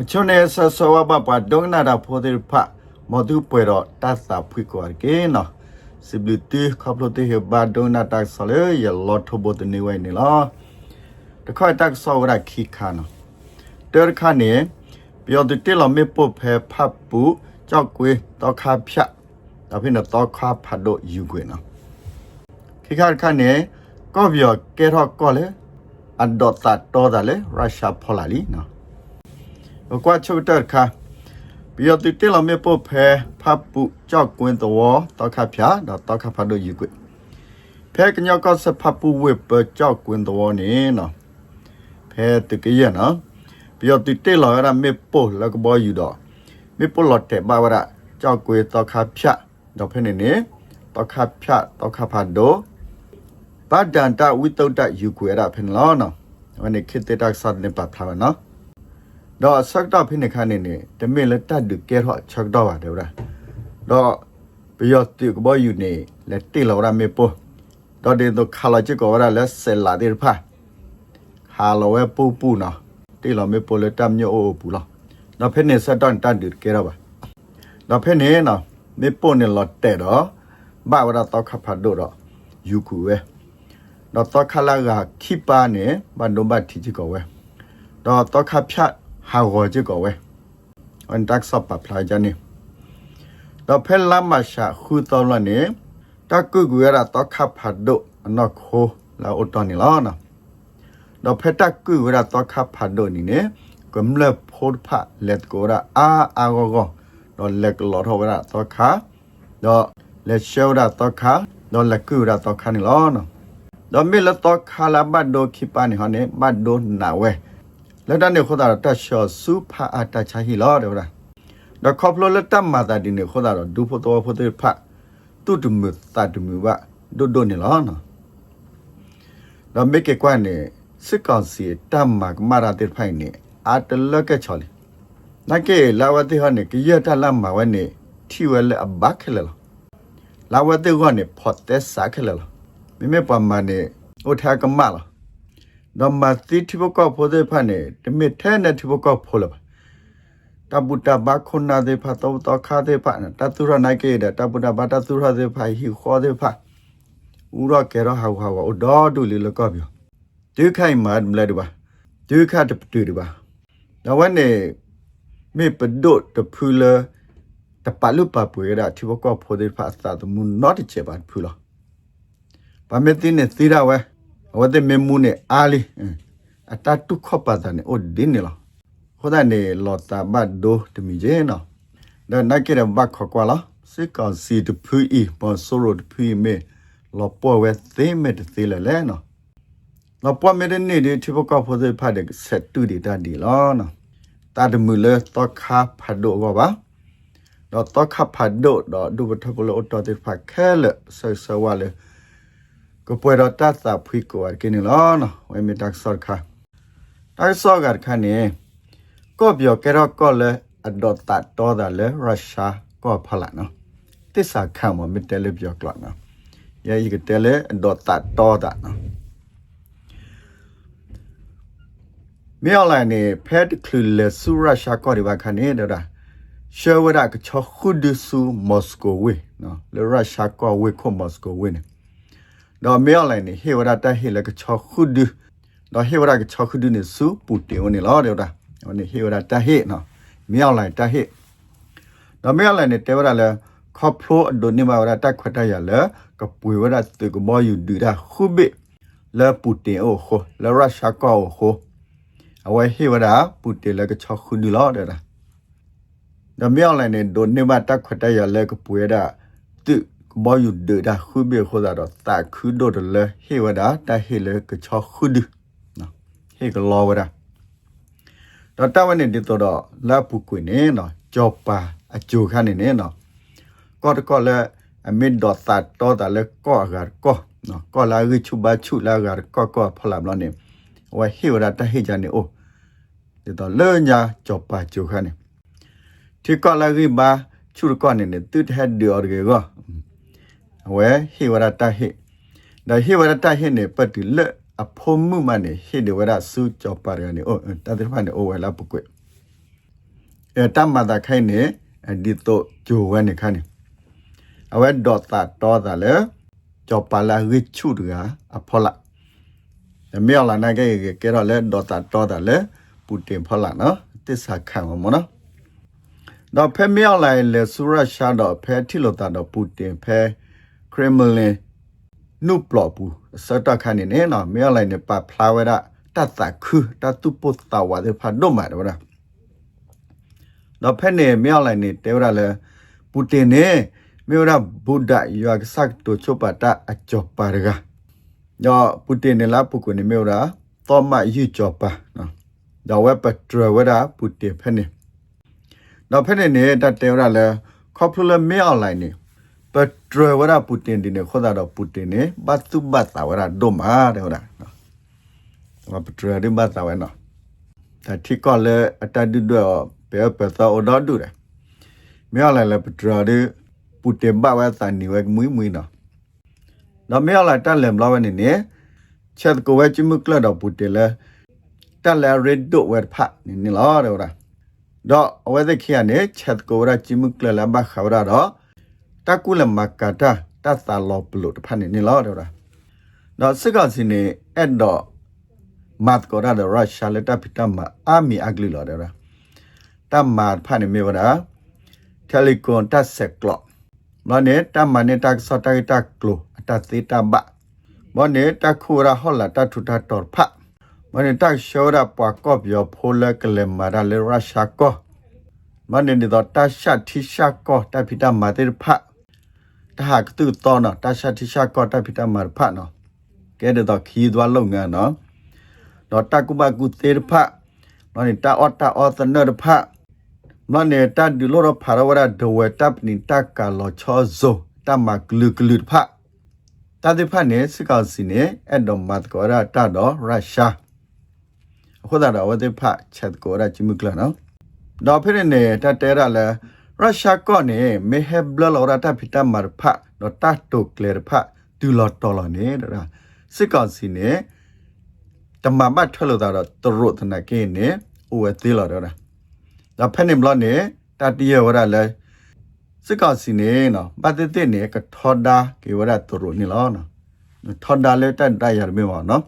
အချွန်နေဆဆဝဘပဒုံနာတာဖိုဒီဖမဒုပွေတော့တတ်စာဖွေကွာကေနော်စီဘလတီခပ်လို့တေဘဒုံနာတာဆလေရလော့ထဘတ်နေဝဲနေလားတခါတက်ဆောရခိခါနော်တဲခါနေပြောတဲ့တေလမေပုဖဲဖပ်ပူကြောက်ကွေးတော့ခါဖြတ်ဒါဖိတော့ခါဖတ်တော့ယူကွေးနော်ခိခါခါနေကောပြောကဲတော့ကောလေအဒတ်တာတော်တယ်ရုရှားဖော်လာလီနော် ကွာချုပ်တက်ခါပြီးတော့တိလမေပိုဖဲဖပ်ပုကြောက်ကွင်းတော်တောက်ခဖျာတော့တောက်ခဖတ်လို့ယူကွဖဲကညောက်ကစဖပ်ပုဝေပကြောက်ကွင်းတော်နေနော်ဖဲတကရနော်ပြီးတော့တိလရမေပိုလကဘောယူတော့မေပိုလတဲ့ဘာဝရကြောက်ကွင်းတောက်ခဖျာတော့ဖဲနေနေတောက်ခဖျာတောက်ခဖတ်တော့ဘာဒန်တာဝိတုဒ္ဒယူကွေရဖဲလောနော်ဝန်နေခိတတက်ဆတ်နေပတ်ထားနော် တော့ဆက်တော့ဖိနေခါနေနေတမင်လက်တတ်ဒကဲတော့ချက်တော့ပါတယ်ဗျာတော့ပြီးတော့တိကဘောယူနေလက်တိလောရမေပိုတော့ဒီတော့ခါလာချကောရလက်ဆယ်လာဒီဖာဟာလောဝဲပူပူနော်တိလောမေပိုလက်တမ်ညိုအိုပူလောတော့ဖိနေဆက်တော့တတ်ဒကဲတော့ပါတော့ဖိနေနော်မေပိုနေလောတဲ့တော့ဘာဝရတော့ခဖတ်တော့ယူကူဝဲတော့တော့ခလာကခိပါနေဘန်ဒုံဘတ်တီချကောဝဲတော့တော့ခဖြတ် ဟာဝကြကောဝဲအန်တက်ဆပ်ပပလာဂျာနီတော့ဖဲလာမရှာခူတော်လနေတကုကူရတော့ခဖတ်ဒိုအနခိုလာအတော်နီလာနာတော့ဖဲတကုရတော့ခဖတ်ဒိုနီနေကမ်လဖို့ဖလက်ကိုရအာအာဂောဂောတော့လက်ကလောထောရတော့ခါတော့လက်ရှောရတော့ခါတော့လက်ကူရတော့ခါနီလာနာတော့မေလတော့ခါလာဘတ်ဒိုခိပန်ဟောနေဘတ်ဒိုနာဝဲ လက်တနေခေါ်တာတတ်ရှောစူဖာအတချာဟီလောတယ်ဗျာဒခေါပလိုလက်တမာတာဒီနေခေါ်တာဒူဖို့တော်ဖို့တဲ့ဖတ်တူတူမတတူမဘဒိုဒိုနေလောနော်တော့မေကေကွာနေစစ်ကောင်စီတမ်မာကမာရာတဲ့ဖိုင်နေအတလကချော်လီနကေလာဝတိဟနေကရတလမ်မာဝနေထီဝဲလအဘခလဲလာဝတိဟနေဖော့တဲ့စာခလဲမိမေပမာနေအိုထာကမလား တော့မသီတိဘကောဖိုတဲ့ဖာနေတမစ်ထဲနဲ့တိဘကောဖိုလပါတပုတဘခုနာတဲ့ဖာတော့တော့ခါတဲ့ဖာတသူရနိုင်ကေတဲ့တပုတဘတသူရတဲ့ဖာဟီခေါ်တဲ့ဖာဦးရကေရဟာဟာဝဒေါ်ဒူလီလကောပြောဒီခိုင်မတ်မလဲဒီပါဒီခတ်တူဒီပါတော့ဝနေမေပဒိုတဖူလတပလူပပွေရတိဘကောဖိုတဲ့ဖာသာတမူနော့တချေပါဖူလာပါမေတင်နေသီရဝဲ wate memune ali ata tu khopa ta ne o din ne la khoda ne lota ba do de mi je no da na ke da ba kho kwa la se ka si de phu i po so ro de phu me lo po we the me de the le le no lo po me de ne de thi bo ka pho de pha de set tu de da di lo no ta de mu le to kha pha do wa ba တော့တော့ခဖတ်တော့တော့ဒုဘထဘလို့တော့တဲ့ဖတ်ခဲလဆဆဝါလေ ก็ปวยเราตัดสาพุยกว่ากินนี่ล้อเนาะไว้มีดักสอดค่ะดักสอดกันค่ะนี่ก็เบียวแกเราก็เลยอดอตัดต่อแต่เลยรัสเซียก็พละเนาะที่สาขามันไม่ได้เลยเบียวกลอดเนาะยาอีกแต่เลยอดอตัดต่อแต่เนาะมีอะไรนี่แพทย์คลืนเลยสู้รัสเซียก็ดีว่าค่ะนี่เด้อเชื่อว่าก็ชอคุดสู้มอ တော့မဲအလိုက်နေဟေဝရတဟေလကချခုဒတော့ဟေဝရကချခုဒနေစုပူတေဝနေလောတဲ့တာဟိုနေဟေဝရတဟေနော်မဲအလိုက်တဟေတော့မဲအလိုက်နေတေဝရလဲခေါပလိုအဒိုနေမဝရတခွတ်တရလဲကပွေဝရတေကမောယူဒူတာခုဘေလဲပူတေအိုခိုလဲရရှာကောခိုအဝဲဟေဝရပူတေလဲကချခုဒလောတဲ့တာတော့မဲအလိုက်နေဒိုနေမတခွတ်တရလဲကပွေတာတူ ဘောယူဒဒါခုဘေခိုဒါတော့တာခုဒိုတလေဟေဝဒါတာဟေလေကချခုဒနော်ဟေကလောဝဒါတော့တဝနေဒီတော့လာပုကွေနေနော်ကြောပါအကျိုခန်းနေနေနော်ကောတကောလေအမစ်ဒတ်တာတော့တာလေကောအဂါကောနော်ကောလာဂိချုဘချုလာဂါကောကောဖလာမလို့နေဝဟေဝဒါတာဟေကြနေအိုဒီတော့လေညာကြောပါကျိုခန်းနေဒီကောလာဂိဘာချုရကောနေနေတူတဲ့ဒီအော်ကေကော ဝဲဟေဝရတဟေဒါဟေဝရတဟေနေပတ်တူလက်အဖုံမှုမနေဟေဒဝရစုကြောပါရနေအိုတတဲ့ဖာနေအိုဝဲလာပုကွအဲတမတာခိုင်နေအဒီတော့ဂျိုဝဲနေခါနေအဝဲဒေါ်တာတော့တာလေကြောပါလာရစ်ချူတကအဖော်လာမြော်လာနာကေကေရောလေဒေါ်တာတော့တာလေပူတင်ဖော်လာနော်တစ္ဆာခံမမနော်တော့ဖဲမြောက်လိုက်လေဆူရရှာတော့ဖဲထိလို့တာတော့ပူတင်ဖဲ ခရမလင်နုပလော့ဘူးစတခါနေနေနော်မြောက်လိုက်နေပါဖလာဝဲတာတတ်တာခုတတ်တူပုတ်တာဝါတဲ့ဖာတော့မှာတော့တော့ဖဲနေမြောက်လိုက်နေတဲရလဲပူတင်နေမြေရဗုဒ္ဓယောဂ sắc to chopata a choparga ညပူတင်နေလားပုကုနေမြေရာသောမယူချပါနော်ဒါဝဲပထရဝဲတာပူတင်ဖက်နေတော့ဖက်နေနေတတဲရလဲခေါပလမေအွန်လိုင်းနေ ပထရဝဲတာပူတင်ဒီနေခေါ်တာတော့ပူတင်နေဘတ်သူဘတ်တာဝဲတာဒိုမာတဲ့ဟုတ်လားနော်ပထရဒီဘတ်တာဝဲနော်ဒါတိကောလေအတဒူတော့ဘယ်ပသောအတော်ဒူတယ်မြောက်လိုက်လဲပထရဒီပူတင်ဘဝဲတန်နေဝဲမွီးမွီးနော်တော့မြောက်လိုက်တက်လမ်လောက်ဝဲနေနေချက်ကိုဝဲချိမကလတော့ပူတယ်လဲတက်လဲရစ်ဒိုဝဲဖတ်နေနေလားတဲ့ဟုတ်လားတော့အဝဲတဲ့ခိယနေချက်ကိုဝဲချိမကလလဘခဝရတော့ တကူလမကတာတတ်တာလောပလို့တဖတ်နေနေလားတဲ့ဟုတ်လားတော့စစ်ကောက်စီနေအဲ့တော့မတ်ကောရတဲ့ရုရှားလက်တပိတမအာမီအဂလီလောတဲ့ဟုတ်လားတမ္မာဖတ်နေမြေဝရာတယ်လီကွန်တက်ဆက်ကလော့မနေတမ္မာနေတက်စတိုင်တက်ကလိုအတသေးတဘမနေတခုရာဟောလာတထုတတော်ဖမနေတက်ရှောရပွားကော့ပြောဖိုလကလေမာရလေရုရှားကောမနေဒီတော့တရှတ်တိရှာကောတပိတမာတေဖ တဟကတူတော်နော်တရှတ်တိရှာကောတပိတမာဖနော်ကဲတော့ခီးသွားလုံငန်းနော်တော့တကုဘကုတေဖနော်နေတအော်တအော်သနရဖမနေတာဒီလိုရဖာရဝရဒဝတပ်နိတကလောချောဇိုတမကလူကလူဖတတိဖနေစကောစီနေအဒမတ်ကောရတတော့ရုရှားခုဒါတော့ဝတိဖချက်ကောရချိမကလနော်တော့ဖိနေတတဲရလဲ ရုရှားကောနေမေဟဘလလောရတဖိတမရဖတော့တတုကလေဖဒူလောတော်လနေတာစကောစီနေတမမတ်ထွက်လို့တော့တရုတ်တနကေနေဥဝသေးလောတော့ဒါဖက်နေဘလနေတတိယဝရလဲစစ်ကောစီနေနော်ပတတိနေကထောဒါကေဝရတရုနေလောနော်ထောဒါလဲတန်တရရမေမောနော်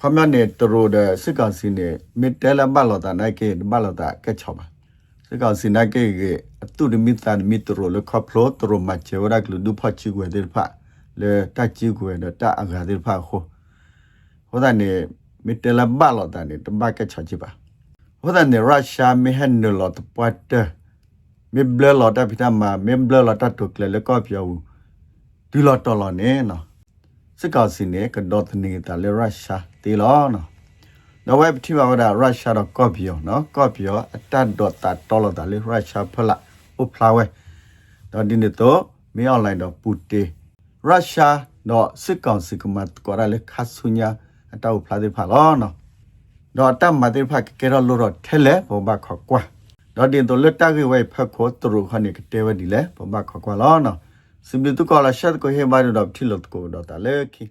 ခမနေတရုတဲ့စစ်ကောစီနေမီတဲလဘလောတာနိုင်ကေဘလောတာကဲချောပါ စစ်ကောစီနိုင်ကေအတုဒမီတန်မီတရုလခဖလိုတရုမချေဝရကလူဒုဖချီကွေတဲ့ဖလေတချီကွေတဲ့တအဂါတဲ့ဖခိုဟောဒနေမီတဲလဘလောတာနေတဘကဲချောချီပါဟောဒနေရုရှားမဟန်နလောတပတ်တမေဘလလောတာဖိတမမေဘလလောတာတုကလေကောပြောဘူးဒီလောတော်လောနေနော်စစ်ကောစီနေကတော့တနေတာလေရုရှားတီလောနော် နော်ဝဲပတိမဝဒရုရှားတော့ကောပြောနော်ကောပြောအတတ်တော့တာတော်လောတာလေရုရှားဖလာဥဖလာဝဲတော့ဒီနေတော့မင်းအွန်လိုင်းတော့ပူတေရုရှားတော့စစ်ကောင်စီကမတ်ကောရလေခါဆုညာအတောက်ဖလာတဲ့ဖလာနော်တော့တတ်မတဲ့ဖကကေရလို့တော့ထဲလေဘောဘခကွာတော့ဒီတော့လက်တကေဝဲဖက်ခိုသူရခနိကတဲဝဒီလေဘောဘခကွာလောနော်စင်ဘီတုကောလာရှတ်ကိုဟေမာတော့ထီလို့ကိုတော့တလေခိ